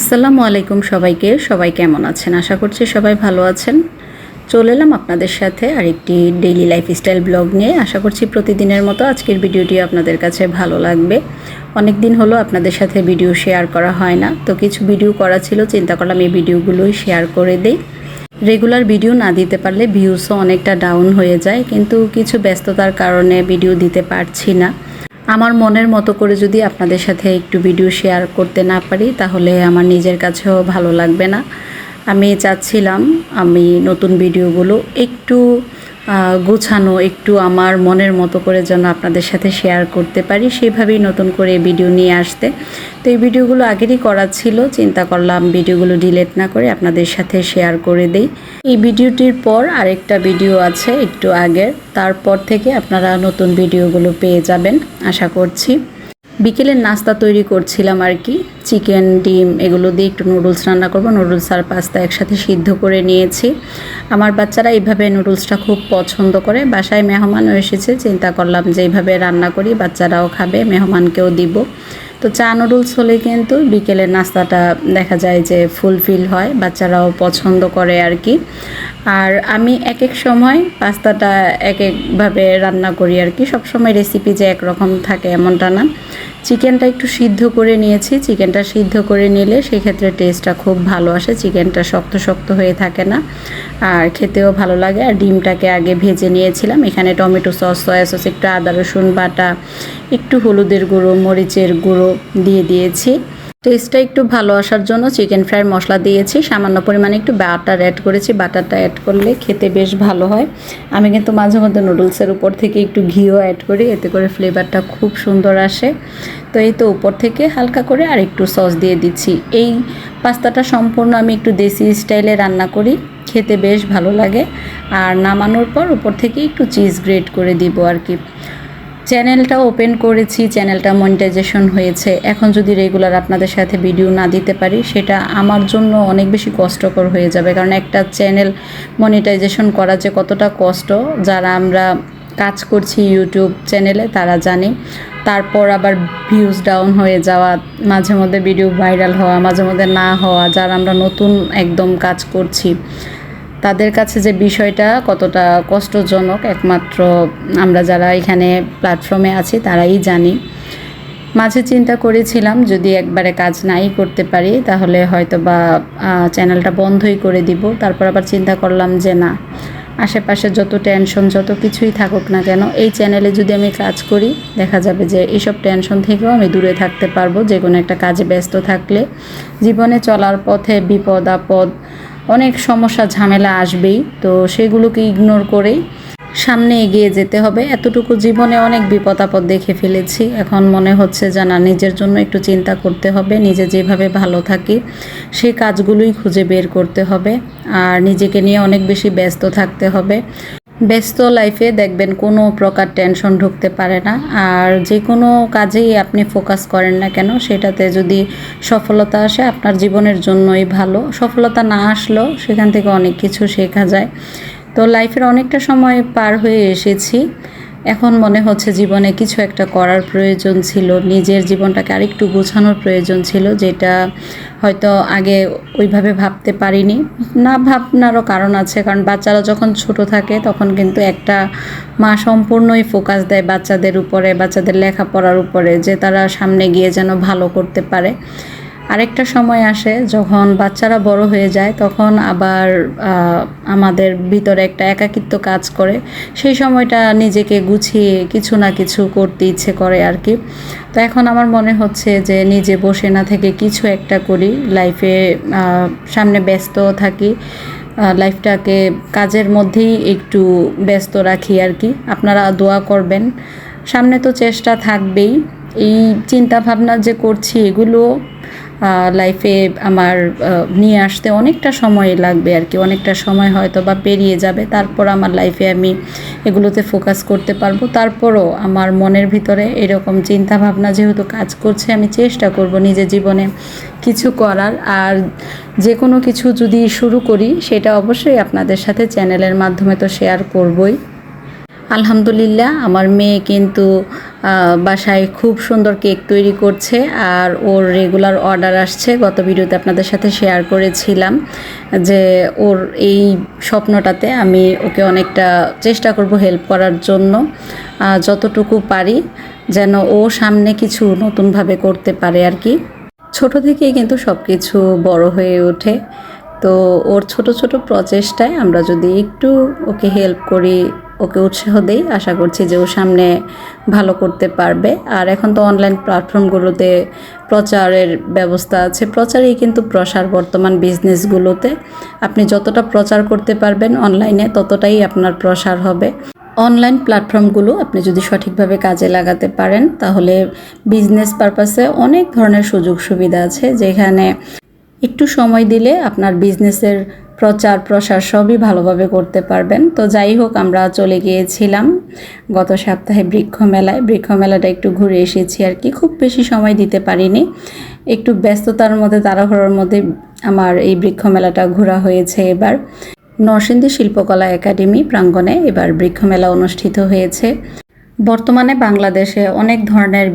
আসসালামু আলাইকুম সবাইকে। সবাই কেমন আছেন? আশা করছি সবাই ভালো আছেন। চলে এলাম আপনাদের সাথে আরেকটি ডেইলি লাইফস্টাইল ব্লগ নিয়ে। আশা করছি প্রতিদিনের মতো আজকের ভিডিওটি আপনাদের কাছে ভালো লাগবে। অনেক দিন হলো আপনাদের সাথে ভিডিও শেয়ার করা হয় না। তো কিছু ভিডিও করা ছিল, চিন্তা করলাম এই ভিডিওগুলোই শেয়ার করে দেই। রেগুলার ভিডিও না দিতে পারলে ভিউসও অনেকটা ডাউন হয়ে যায়। কিন্তু কিছু ব্যস্ততার কারণে ভিডিও দিতে পারছি না। আমার মনের মতো করে যদি আপনাদের সাথে একটু ভিডিও শেয়ার করতে না পারি, তাহলে আমার নিজের কাছেও ভালো লাগবে না। আমি চাচ্ছিলাম আমি নতুন ভিডিওগুলো একটু গোছানো একটু আমার মনের মতো করে যেন আপনাদের সাথে শেয়ার করতে পারি সেভাবেই নতুন করে ভিডিও নিয়ে আসতে। তো এই ভিডিওগুলো আগেরই করা ছিল, চিন্তা করলাম ভিডিওগুলো ডিলেট না করে আপনাদের সাথে শেয়ার করে দেই। এই ভিডিওটির পর আরেকটা ভিডিও আছে একটু আগের, তারপর থেকে আপনারা নতুন ভিডিওগুলো পেয়ে যাবেন, আশা করছি। বিকেলের নাস্তা তৈরি করছিলাম আর কি। চিকেন ডিম এগুলো দিয়ে একটু নুডলস রান্না করব। নুডলস আর পাস্তা একসাথে সিদ্ধ করে নিয়েছি। আমার বাচ্চারা এইভাবে নুডলসটা খুব পছন্দ করে। বাসায় মেহমানও এসেছে, চিন্তা করলাম যে এইভাবে রান্না করি, বাচ্চারাও খাবে, মেহমানকেও দিব। তো চা নুডলস হলে কিন্তু বিকেলের নাস্তাটা দেখা যায় যে ফুলফিল হয়, বাচ্চারাও পছন্দ করে আর কি আর আমি এক এক সময় পাস্তাটা এক একভাবে রান্না করি আর কি সবসময় রেসিপি যে একরকম থাকে এমনটা না। চিকেনটা একটু সিদ্ধ করে নিয়েছি। চিকেনটা সিদ্ধ করে নিলে সেক্ষেত্রে টেস্টটা খুব ভালো আসে। চিকেনটা শক্ত শক্ত হয়ে থাকে না, আর খেতেও ভালো লাগে। আর ডিমটাকে আগে ভেজে নিয়েছিলাম। এখানে টমেটো সস, সয়া সস, একটু আদা রসুন বাটা, একটু হলুদের গুঁড়ো, মরিচের গুঁড়ো দিয়ে দিয়েছি। টেস্টটা একটু ভালো আসার জন্য চিকেন ফ্রাইয়ের মশলা দিয়েছি। সামান্য পরিমাণে একটু বাটার অ্যাড করেছি। বাটারটা অ্যাড করলে খেতে বেশ ভালো হয়। আমি কিন্তু মাঝে মধ্যে নুডলসের উপর থেকে একটু ঘিও অ্যাড করি। এতে করে ফ্লেভারটা খুব সুন্দর আসে। তো এই তো উপর থেকে হালকা করে আর একটু সস দিয়ে দিচ্ছি। এই পাস্তাটা সম্পূর্ণ আমি একটু দেশি স্টাইলে রান্না করি। খেতে বেশ ভালো লাগে। আর নামানোর পর উপর থেকে একটু চিজ গ্রেট করে দিব আর কি। চ্যানেলটা ওপেন করেছি, চ্যানেলটা মনিটাইজেশন হয়েছে। এখন যদি রেগুলার আপনাদের সাথে ভিডিও না দিতে পারি, সেটা আমার জন্য অনেক বেশি কষ্টকর হয়ে যাবে। কারণ একটা চ্যানেল মনিটাইজেশন করা যে কতটা কষ্ট, যারা আমরা কাজ করছি ইউটিউব চ্যানেলে, তারা জানে। তারপর আবার ভিউজ ডাউন হয়ে যাওয়া, মাঝে মধ্যে ভিডিও ভাইরাল হওয়া, মাঝে মধ্যে না হওয়া, যারা আমরা নতুন একদম কাজ করছি তাদের কাছে যে বিষয়টা কতটা কষ্টজনক, একমাত্র আমরা যারা এখানে প্ল্যাটফর্মে আছি তারাই জানি। মাঝে চিন্তা করেছিলাম যদি একবারে কাজ নাই করতে পারি তাহলে হয়তো বা চ্যানেলটা বন্ধই করে দিব। তারপর আবার চিন্তা করলাম যে না, আশেপাশে যত টেনশন যত কিছুই থাকুক না কেন, এই চ্যানেলে যদি আমি কাজ করি, দেখা যাবে যে এইসব টেনশন থেকেও আমি দূরে থাকতে পারব। যে কোনো একটা কাজে ব্যস্ত থাকলে জীবনে চলার পথে বিপদ, আপদ অনেক সমস্যা, ঝামেলা আসবেই, তো সেগুলোকে ইগনোর করেই সামনে এগিয়ে যেতে হবে। এতটুকু জীবনে অনেক বিপদ আপদ দেখে ফেলেছি। এখন মনে হচ্ছে যে না, নিজের জন্য একটু চিন্তা করতে হবে, নিজে যেভাবে ভালো থাকি সেই কাজগুলোই খুঁজে বের করতে হবে, আর নিজেকে নিয়ে অনেক বেশি ব্যস্ত থাকতে হবে। ব্যস্ত লাইফে দেখবেন কোনো প্রকার টেনশন ঢুকতে পারে না। আর যে কোনো কাজেই আপনি ফোকাস করেন না কেন, সেটাতে যদি সফলতা আসে, আপনার জীবনের জন্যই ভালো। সফলতা না আসলেও সেখান থেকে অনেক কিছু শেখা যায়। তো লাইফের অনেকটা সময় পার হয়ে এসেছি। এখন মনে হচ্ছে জীবনে কিছু একটা করার প্রয়োজন ছিল, নিজের জীবনটাকে আরেকটু গোছানোর প্রয়োজন ছিল, যেটা হয়তো আগে ওইভাবে ভাবতে পারিনি। না ভাবনারও কারণ আছে, কারণ বাচ্চারা যখন ছোট থাকে তখন কিন্তু একটা মা সম্পূর্ণই ফোকাস দেয় বাচ্চাদের উপরে, বাচ্চাদের লেখাপড়ার উপরে, যে তারা সামনে গিয়ে যেন ভালো করতে পারে। আরেকটা সময় আসে যখন বাচ্চারা বড় হয়ে যায়, তখন আবার আমাদের ভিতরে একটা একাকিত্ব কাজ করে। সেই সময়টা নিজেকে গুছিয়ে কিছু না কিছু করতে ইচ্ছে করে আর কি তো এখন আমার মনে হচ্ছে যে নিজে বসে না থেকে কিছু একটা করি লাইফে সামনে ব্যস্ত থাকি লাইফটাকে কাজের মধ্যেই একটু ব্যস্ত রাখি আর কি আপনারা দোয়া করবেন। সামনে তো চেষ্টা থাকবেই। এই চিন্তা ভাবনা যে করছি এগুলো লাইফে আমার নিয়ে আসতে অনেকটা সময় লাগবে আর কি। অনেকটা সময় হয়তো বা পেরিয়ে যাবে। তারপর আমার লাইফে আমি এগুলোতে ফোকাস করতে পারব। তারপরও আমার মনের ভিতরে এরকম চিন্তা ভাবনা যেহেতু কাজ করছে, আমি চেষ্টা করব নিজের জীবনে কিছু করার। আর যে কোনো কিছু যদি শুরু করি, সেটা অবশ্যই আপনাদের সাথে চ্যানেলের মাধ্যমে তো শেয়ার করবই। আলহামদুলিল্লাহ, আমার মেয়ে কিন্তু বাসায় খুব সুন্দর কেক তৈরি করছে আর ওর রেগুলার অর্ডার আসছে। গত ভিডিওতে আপনাদের সাথে শেয়ার করেছিলাম যে ওর এই স্বপ্নটাতে আমি ওকে অনেকটা চেষ্টা করব হেল্প করার জন্য যতটুকু পারি যেন ও সামনে কিছু নতুনভাবে করতে পারে আর কি। ছোট থেকেই কিন্তু সব কিছু বড় হয়ে ওঠে। তো ওর ছোট ছোট প্রচেষ্টায় আমরা যদি একটু ওকে হেল্প করি ওকে উৎসাহ দেই। আশা করছি যে ও সামনে ভালো করতে পারবে। আর এখন তো অনলাইন প্ল্যাটফর্মগুলোতে প্রচারের ব্যবস্থা আছে। প্রচারেই কিন্তু প্রসার বর্তমান বিজনেসগুলোতে আপনি যতটা প্রচার করতে পারবেন অনলাইনে ততটাই আপনার প্রসার হবে। অনলাইন প্ল্যাটফর্মগুলো আপনি যদি সঠিকভাবে কাজে লাগাতে পারেন, তাহলে বিজনেস পারপাসে অনেক ধরনের সুযোগ সুবিধা আছে। যেখানে একটু সময় দিলে আপনার বিজনেসের প্রচার প্রসার সবই ভালোভাবে করতে পারবেন। তো যাই হোক, আমরা চলে গিয়েছিলাম গত সপ্তাহে বৃক্ষ মেলায়। বৃক্ষ মেলাটা একটু ঘুরে এসেছি আর কি। খুব বেশি সময় দিতে পারিনি। একটু ব্যস্ততার মধ্যে, তাড়াহুড়োর মধ্যে আমার এই বৃক্ষ মেলাটা ঘোরা হয়েছে এবার। নরসিংদী শিল্পকলা একাডেমি প্রাঙ্গণে এবার বৃক্ষমেলা অনুষ্ঠিত হয়েছে। বর্তমানে বাংলাদেশে অনেক ধরনের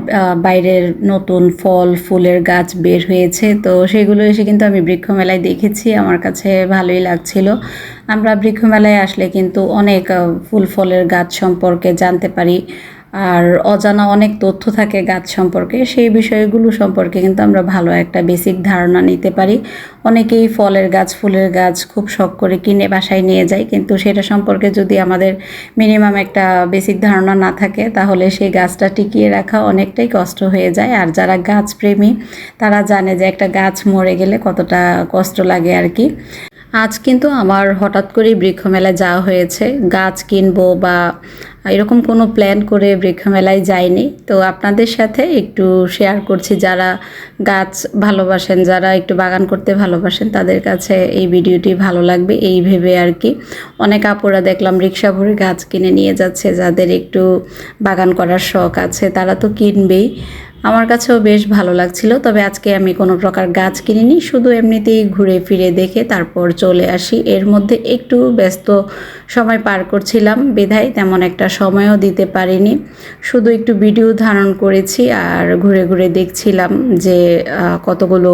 বাইরের নতুন ফল, ফুলের গাছ বের হয়েছে। তো সেগুলো এসে কিন্তু আমি বৃক্ষমেলায় দেখেছি। আমার কাছে ভালোই লাগছিল। আমরা বৃক্ষমেলায় আসলে কিন্তু অনেক ফুল, ফলের গাছ সম্পর্কে জানতে পারি। আর অজানা অনেক তথ্য থাকে গাছ সম্পর্কে, সেই বিষয়গুলো সম্পর্কে কিন্তু আমরা ভালো একটা বেসিক ধারণা নিতে পারি। অনেকেই ফলের গাছ, ফুলের গাছ খুব শখ করে কিনে বাসায় নিয়ে যায়, কিন্তু সেটা সম্পর্কে যদি আমাদের মিনিমাম একটা বেসিক ধারণা না থাকে, তাহলে সেই গাছটা টিকিয়ে রাখা অনেকটাই কষ্ট হয়ে যায়। আর যারা গাছ প্রেমী, তারা জানে যে একটা গাছ মরে গেলে কতটা কষ্ট লাগে আর কি। আজ কিন্তু আমার হঠাৎ করেই বৃক্ষমেলায় যাওয়া হয়েছে। গাছ কিনবো বা এরকম কোনো প্ল্যান করে বৃক্ষমেলায় যাইনি। তো আপনাদের সাথে একটু শেয়ার করছি যারা গাছ ভালোবাসেন, যারা একটু বাগান করতে ভালোবাসেন, তাদের কাছে এই ভিডিওটি ভালো লাগবে এই ভেবে আর কি। অনেক আপুরা দেখলাম রিক্সা ভরে গাছ কিনে নিয়ে যাচ্ছে, যাদের একটু বাগান করার শখ আছে, তারা তো কিনবেই। আমার কাছেও বেশ ভালো লাগছিল, তবে আজকে আমি কোনো প্রকার গাছ কিনিনি, শুধু এমনিতেই ঘুরে ফিরে দেখে তারপর চলে আসি। এর মধ্যে একটু ব্যস্ত সময় পার করছিলাম, বিধায় তেমন একটা সময়ও দিতে পারিনি। শুধু একটু ভিডিও ধারণ করেছি আর ঘুরে ঘুরে দেখছিলাম যে কতগুলো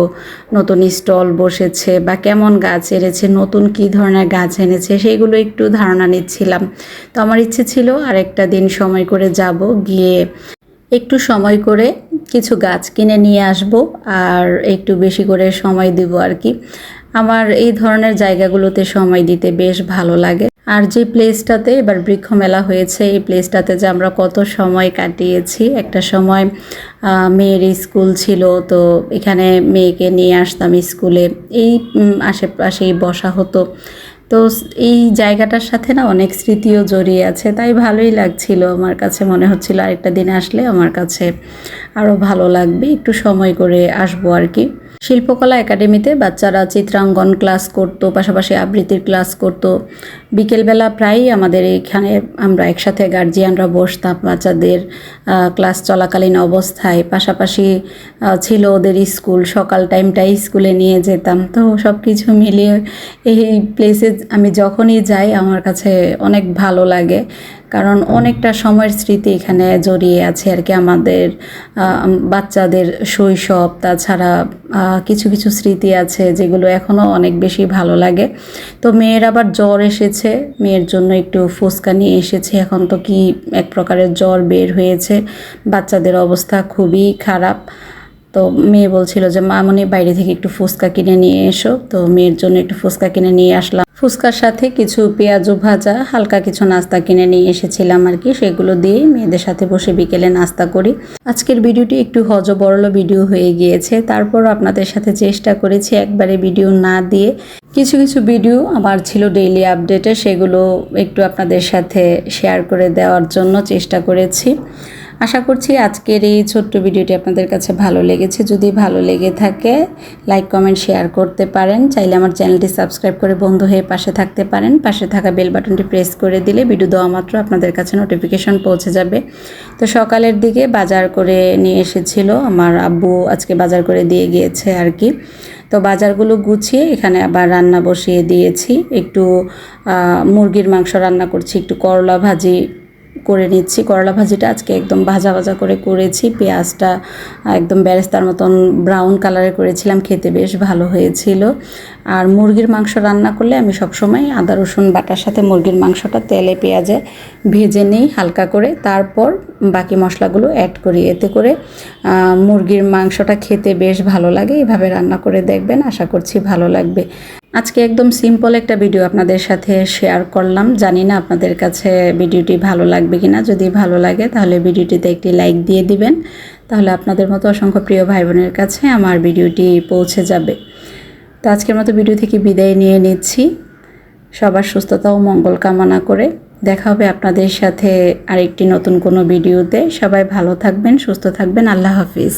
নতুন স্টল বসেছে বা কেমন গাছ এনেছে, নতুন কী ধরনের গাছ এনেছে সেইগুলো একটু ধারণা নিচ্ছিলাম। তো আমার ইচ্ছে ছিল আরেকটা দিন সময় করে যাব, গিয়ে একটু সময় করে কিছু গাছ কিনে নিয়ে আসব আর একটু বেশি করে সময় দিব আর কি। আমার এই ধরনের জায়গাগুলোতে সময় দিতে বেশ ভালো লাগে। আর যে প্লেসটাতে এবার বৃক্ষ মেলা হয়েছে, এই প্লেসটাতে যে আমরা কত সময় কাটিয়েছি। একটা সময় মেয়ের স্কুল ছিল, তো এখানে মেয়েকে নিয়ে আসতাম স্কুলে। এই আশেপাশেই বসা হতো। তো এই জায়গাটার সাথে না অনেক স্মৃতিও জড়িয়ে আছে। তাই ভালোই লাগছিল। আমার কাছে মনে হচ্ছিল আরেকটা দিন আসলে আমার কাছে আরও ভালো লাগবে। একটু সময় করে আসব আর কি। শিল্পকলা একাডেমিতে বাচ্চারা চিত্রাঙ্গন ক্লাস করতো, পাশাপাশি আবৃত্তির ক্লাস করতো। বিকেলবেলা প্রায়ই আমাদের এখানে আমরা একসাথে গার্জিয়ানরা বসতাম, বাচ্চাদের ক্লাস চলাকালীন অবস্থায়। পাশাপাশি ছিল ওদের স্কুল, সকাল টাইমটাই স্কুলে নিয়ে যেতাম। তো সব কিছু মিলিয়ে এই প্লেসে আমি যখনই যাই, আমার কাছে অনেক ভালো লাগে। কারণ অনেকটা সময়ের স্মৃতি এখানে জড়িয়ে আছে আর কি আমাদের বাচ্চাদের শৈশব। তাছাড়া কিছু কিছু স্মৃতি আছে যেগুলো এখনও অনেক বেশি ভালো লাগে। তো মেয়ের আবার জ্বর এসেছে। মেয়ের জন্য একটু ফুচকা নিয়ে এসেছে। এখন তো কি এক প্রকারের জ্বর বের হয়েছে। বাচ্চাদের অবস্থা খুবই খারাপ। তো মেয়ে বলছিল যে মা মনে বাইরে থেকে একটু ফুচকা কিনে নিয়ে এসো। তো মেয়ের জন্য একটু ফুচকা কিনে নিয়ে আসলাম। ফুচকার সাথে কিছু পেঁয়াজু ভাজা, হালকা কিছু নাস্তা কিনে নিয়ে এসেছিলাম আর কি। সেগুলো দিয়ে মেয়েদের সাথে বসে বিকেলে নাস্তা করি। আজকের ভিডিওটি একটু হজবরল ভিডিও হয়ে গিয়েছে। তারপর আপনাদের সাথে চেষ্টা করেছি একবারে ভিডিও না দিয়ে। কিছু কিছু ভিডিও আমার ছিল ডেইলি আপডেটে সেগুলো একটু আপনাদের সাথে শেয়ার করে দেওয়ার জন্য চেষ্টা করেছি। আশা করছি আজকের এই ছোট্ট ভিডিওটি আপনাদের কাছে ভালো লেগেছে। যদি ভালো লেগে থাকে লাইক কমেন্ট শেয়ার করতে পারেন। চাইলে আমার চ্যানেলটি সাবস্ক্রাইব করে বন্ধু হয়ে পাশে থাকতে পারেন। পাশে থাকা বেল বাটনটি প্রেস করে দিলে ভিডিও দেওয়া মাত্র আপনাদের কাছে নোটিফিকেশন পৌঁছে যাবে। তো সকালের দিকে বাজার করে নিয়ে এসেছিল আমার আব্বু। আজকে বাজার করে দিয়ে গিয়েছে আর কি। তো বাজারগুলো গুছিয়ে এখানে আবার রান্না বসিয়ে দিয়েছি। একটু মুরগির মাংস রান্না করছি, একটু করলা ভাজি করে নিচ্ছি। করলা ভাজিটা আজকে একদম ভাজা ভাজা করে করেছি। পেঁয়াজটা একদম ব্যারেস্তার মতন ব্রাউন কালারে করেছিলাম, খেতে বেশ ভালো হয়েছিল। আর মুরগির মাংস রান্না করলে আমি সবসময় আদা, রসুন, বাটার সাথে মুরগির মাংসটা তেলে, পেঁয়াজে ভেজে নিই হালকা করে। তারপর বাকি মশলাগুলো অ্যাড করি। এতে করে মুরগির মাংসটা খেতে বেশ ভালো লাগে। এভাবে রান্না করে দেখবেন। আশা করছি ভালো লাগবে। আজকে একদম সিম্পল একটা ভিডিও আপনাদের সাথে শেয়ার করলাম। জানি না আপনাদের কাছে ভিডিওটি ভালো লাগবে কিনা। যদি ভালো লাগে, তাহলে ভিডিওটিতে একটি লাইক দিয়ে দিবেন। তাহলে আপনাদের মতো অসংখ্য প্রিয় ভাই বোনের কাছে আমার ভিডিওটি পৌঁছে যাবে। তো আজকের মতো ভিডিও থেকে বিদায় নিয়ে নিচ্ছি। সবার সুস্থতা ও মঙ্গল কামনা করে দেখা হবে আপনাদের সাথে আরেকটি নতুন কোনো ভিডিওতে সবাই ভালো থাকবেন, সুস্থ থাকবেন। আল্লাহ হাফিজ।